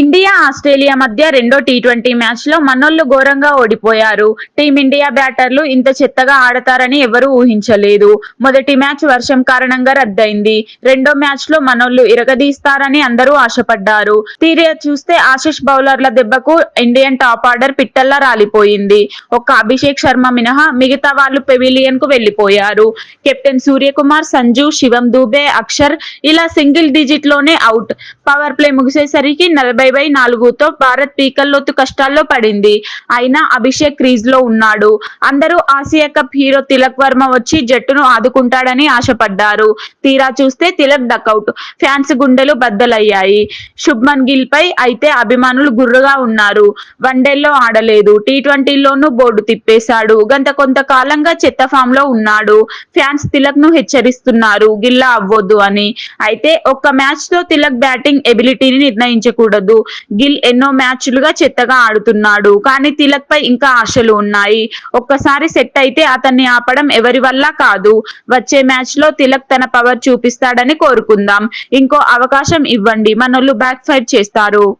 India Australia మధ్య రెండో T twenty మ్యాచ్లో మనోళ్ళు ఘోరంగా ఓడిపోయారు. టీమిండియా బ్యాటర్లు ఇంత చెత్తగా ఆడతారని ఎవరూ ఊహించలేదు. మొదటి మ్యాచ్ వర్షం కారణంగా రద్దయింది. రెండో మ్యాచ్లో మనోళ్ళు ఇరగదీస్తారని అందరూ ఆశపడ్డారు. తీరే చూస్తే ఆశిష్ బౌలర్ల దెబ్బకు ఇండియన్ టాప్ ఆర్డర్ పిట్టల్లా రాలిపోయింది. ఒక్క అభిషేక్ శర్మ మినహా మిగతా వాళ్ళు పెవిలియన్కు వెళ్ళిపోయారు కెప్టెన్ సూర్యకుమార్ సంజు శివం దూబే అక్షర్ ఇలా సింగిల్ డిజిట్లోనే అవుట్. పవర్ ప్లే ముగిసేసరికి నలభై బై నాలుగుతో భారత్ పీకల్లోతు కష్టాల్లో పడింది. అయినా అభిషేక్ క్రీజ్లో ఉన్నాడు. అందరూ Asia cup hero Tilak Varma వచ్చి జట్టును ఆదుకుంటాడని ఆశపడ్డారు. తీరా చూస్తే తిలక్ డకౌట్ ఫ్యాన్స్ గుండెలు బద్దలయ్యాయి. శుభ్మన్ గిల్ పై అయితే అభిమానులు గుర్రుగా ఉన్నారు. వన్డేల్లో ఆడలేదు. టీ ట్వంటీలోనూ బోర్డు తిప్పేశాడు. గంత కొంతకాలంగా చెత్త ఫామ్లో ఉన్నాడు. ఫ్యాన్స్ తిలక్ను హెచ్చరిస్తున్నారు. గిల్లా అవ్వొద్దు అని. అయితే ఒక్క మ్యాచ్తో తిలక్ బ్యాటింగ్ ఎబిలిటీని నిర్ణయించకూడదు. గిల్ ఎన్నో మ్యాచ్లుగా చెత్తగా ఆడుతున్నాడు. కానీ తిలక్ పై ఇంకా ఆశలు ఉన్నాయి. ఒక్కసారి సెట్ అయితే అతన్ని ఆపడం ఎవరి వల్ల కాదు. వచ్చే మ్యాచ్లో తిలక్ తన పవర్ చూపిస్తాడని కోరుకుందాం. ఇంకో అవకాశం ఇవ్వండి. మనోళ్ళు బ్యాక్ ఫైర్ చేస్తారు.